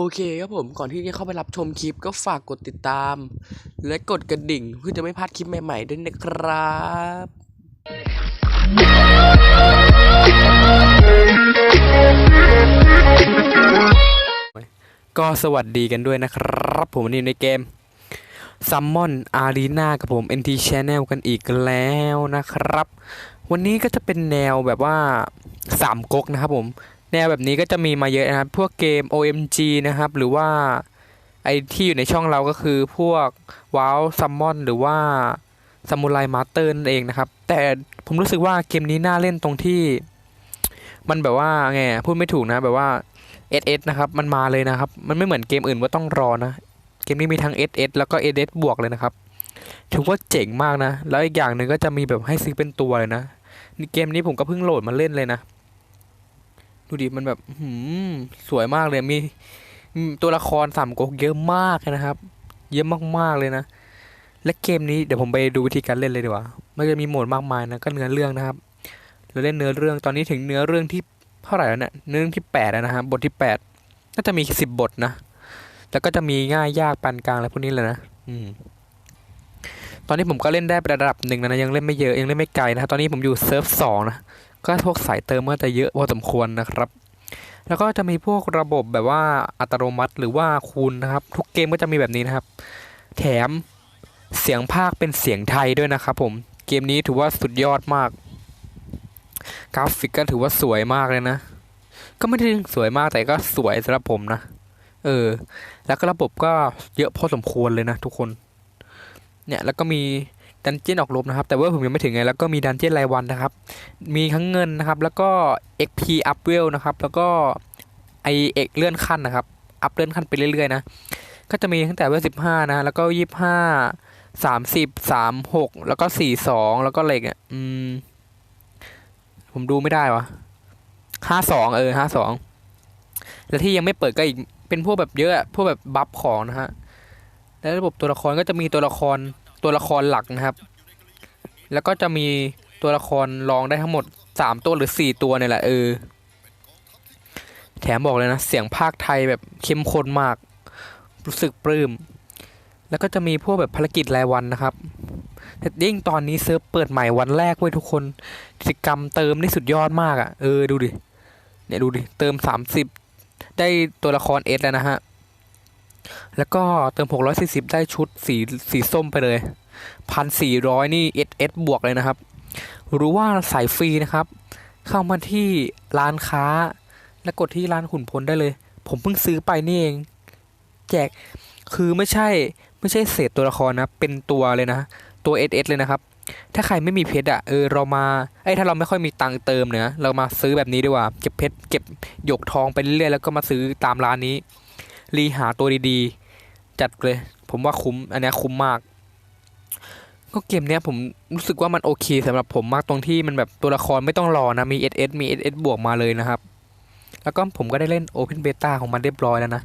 โอเคครับผมก่อนที่จะเข้าไปรับชมคลิปก็ฝากกดติดตาม และกดกระดิ่งเพื่อจะไม่พลาดคลิปใหม่ๆด้วยนะครับก็สวัสดีกันด้วยนะครับ ผมวันนี้ในเกม Summon Arena กับผม NT Channel กันอีกแล้วนะครับ วันนี้ก็จะเป็นแนวแบบว่าสามก๊กนะครับผม แนวแบบนี้ก็จะมีมาเยอะนะครับ พวกเกม OMG นะครับ หรือว่าไอที่อยู่ในช่องเราก็คือพวก WoW Summon หรือว่า Samurai Master นั่นเองนะครับ แต่ผมรู้สึกว่าเกมนี้น่าเล่นตรงที่ มันแบบว่าไงพูดไม่ถูกนะแบบว่า SS นะครับมันมาเลยนะครับ มันไม่เหมือนเกมอื่นว่าต้องรอนะ เกมนี้มีทั้ง SS แล้วก็ SS บวกเลยนะครับถือว่าเจ๋งมากนะ แล้วอีกอย่างหนึ่งก็จะมีแบบให้ซื้อเป็นตัวเลยนะเกมนี้ผมก็เพิ่งโหลดมาเล่นเลยนะ ดูดิมันแบบหืมสวยมากเลยมีตัวละครสามก๊กเยอะมากนะครับ เยอะมากๆเลยนะ และเกมนี้เดี๋ยวผมไปดูวิธีการเล่นเลยดีกว่า มันจะมีโหมดมากมายนะก็เนื้อเรื่องนะครับ เราเล่นเนื้อเรื่องตอนนี้ถึงเนื้อเรื่องที่เท่าไหร่แล้วเนี่ยเนื้อเรื่องที่แปดแล้วนะครับบทที่แปดก็จะมีสิบบทนะแล้วก็จะมีง่ายยากปานกลางอะไรพวกนี้เลยนะ อืม ตอนนี้ผมก็เล่นได้ระดับหนึ่งนะยังเล่นไม่เยอะยังเล่นไม่ไกลนะตอนนี้ผมอยู่เซิร์ฟสองนะ ก็พวกสายเติมก็จะเยอะพอสมควรนะครับ แล้วก็จะมีพวกระบบแบบว่าอัตโนมัติหรือว่าคูณนะครับ ทุกเกมก็จะมีแบบนี้นะครับ แถมเสียงภาคเป็นเสียงไทยด้วยนะครับผมเกมนี้ถือว่าสุดยอดมาก กราฟิกก็ถือว่าสวยมากเลยนะ ก็ไม่ได้ถึงสวยมากแต่ก็สวยสำหรับผมนะ เออ แล้วก็ระบบก็เยอะพอสมควรเลยนะทุกคน เนี่ยแล้วก็มี ดันเจี้ยนออกรบนะครับ แต่ว่าผมยังไม่ถึงไง แล้วก็มีดันเจี้ยนรายวันนะครับ มีทั้งเงินนะครับ แล้วก็ XP up w e l นะครับ แล้วก็ไอเอกเลื่อนขั้นนะครับ อัพเลื่อนขั้นไปเรื่อยๆนะ ก็จะมีตั้งแต่เวลสิบห้านะ แล้วก็ยี่ห้าสามสิบสามหกแล้วก็สี่สองแล้วก็เหล็กอะอืม ผมดูไม่ได้วะห้าสองเออห้าสองแล้วที่ยังไม่เปิดก็อีกเป็นพวกแบบเยอะอะพวกแบบบัฟของนะฮะ แล้วระบบตัวละครก็จะมีตัวละคร ตัวละครหลักนะครับ แล้วก็จะมีตัวละครรองได้ทั้งหมดสามตัวหรือสี่ตัวเนี่ยแหละเออ แถมบอกเลยนะ เสียงภาคไทยแบบเข้มข้นมาก รู้สึกปลื้ม แล้วก็จะมีพวกแบบภารกิจรายวันนะครับแต่ยิ่งตอนนี้เซิร์ฟเปิดใหม่วันแรกเว้ยทุกคน กิจกรรมเติมนี่สุดยอดมากอะ่ะ เออดูดิ เนี่ยดูดิ เติมสามสิบได้ตัวละครเอสแล้วนะฮะ แล้วก็เติมหกร้อยสี่สิบได้ชุดสีสีส้มไปเลยพันสี่ร้อยนี่เอสเอสบวกเลยนะครับรือว่าสายฟรีนะครับ เข้ามาที่ร้านค้า แล้วกดที่ร้านขุนพลได้เลย ผมเพิ่งซื้อไปนี่เอง แจก คือไม่ใช่ไม่ใช่เศษตัวละครนะ เป็นตัวเลยนะ ตัวเอสเอสเลยนะครับ ถ้าใครไม่มีเพชรอะเออเรามาไอ้ถ้าเราไม่ค่อยมีตังค์เติมเนี่ยเรามาซื้อแบบนี้ดีกว่า เก็บเพชรเก็บหยกทองไปเรื่อยแล้วก็มาซื้อตามร้านนี้ รีหาตัวดีๆ จัดเลย ผมว่าคุ้ม อันนี้คุ้มมาก ก็เกมเนี้ยผมรู้สึกว่ามันโอเคสำหรับผมมากตรงที่มันแบบตัวละครไม่ต้องรอนะ มี SS มี SS บวกมาเลยนะครับ แล้วก็ผมก็ได้เล่น Open Beta ของมันเรียบร้อยแล้วนะ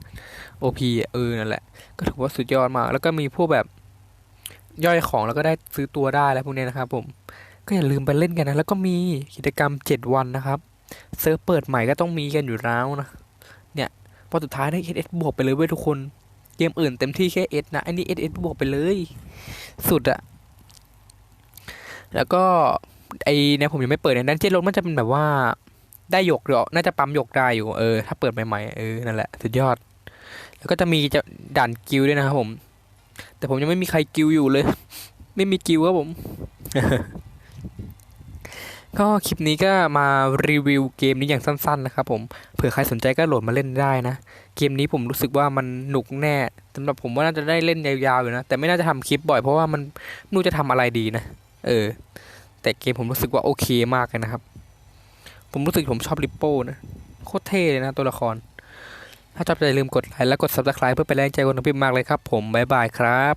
OP อะเออนั่นแหละ ก็ถือว่าสุดยอดมาก แล้วก็มีพวกแบบย่อยของแล้วก็ได้ซื้อตัวได้แล้วพวกนี้นะครับผมก็อย่าลืมไปเล่นกันนะ แล้วก็มีกิจกรรม 7 วันนะครับ เซิร์ฟเปิดใหม่ก็ต้องมีกันอยู่แล้วนะ พอสุดท้ายได้ SS บวกไปเลยเว้ยทุกคน เกมอื่นเต็มที่แค่ S นะอันนี้ SS บวกไปเลย สุดอะแล้วก็ไอเนี่ยผมยังไม่เปิดในดันเจี้ยนรถมันจะเป็นแบบว่าได้หยกเดี๋ยวน่าจะปั๊มหยกได้อยู่ เออ ถ้าเปิดใหม่ๆ เออ นั่นแหละ สุดยอด แล้วก็จะมีจะด่านกิลด้วยนะครับผม แต่ผมยังไม่มีใครกิลอยู่เลย ไม่มีกิลครับผม ก็คลิปนี้ก็มารีวิวเกมนี้อย่างสั้นๆนะครับผมเผื่อใครสนใจก็โหลดมาเล่นได้นะ เกมนี้ผมรู้สึกว่ามันหนุกแน่สำหรับผมว่าน่าจะได้เล่นยาวๆอยู่นะ แต่ไม่น่าจะทำคลิปบ่อยเพราะว่ามันไม่รู้จะทำอะไรดีนะ เออ แต่เกมผมรู้สึกว่าโอเคมากเลยนะครับ ผมรู้สึกผมชอบริปโป้นะ โคตรเท่เลยนะตัวละคร ถ้าชอบอย่าลืมกดไลค์และกด subscribe เพื่อเป็นแรงใจคนทำพิมพ์มากเลยครับ ผมบ๊ายบายครับ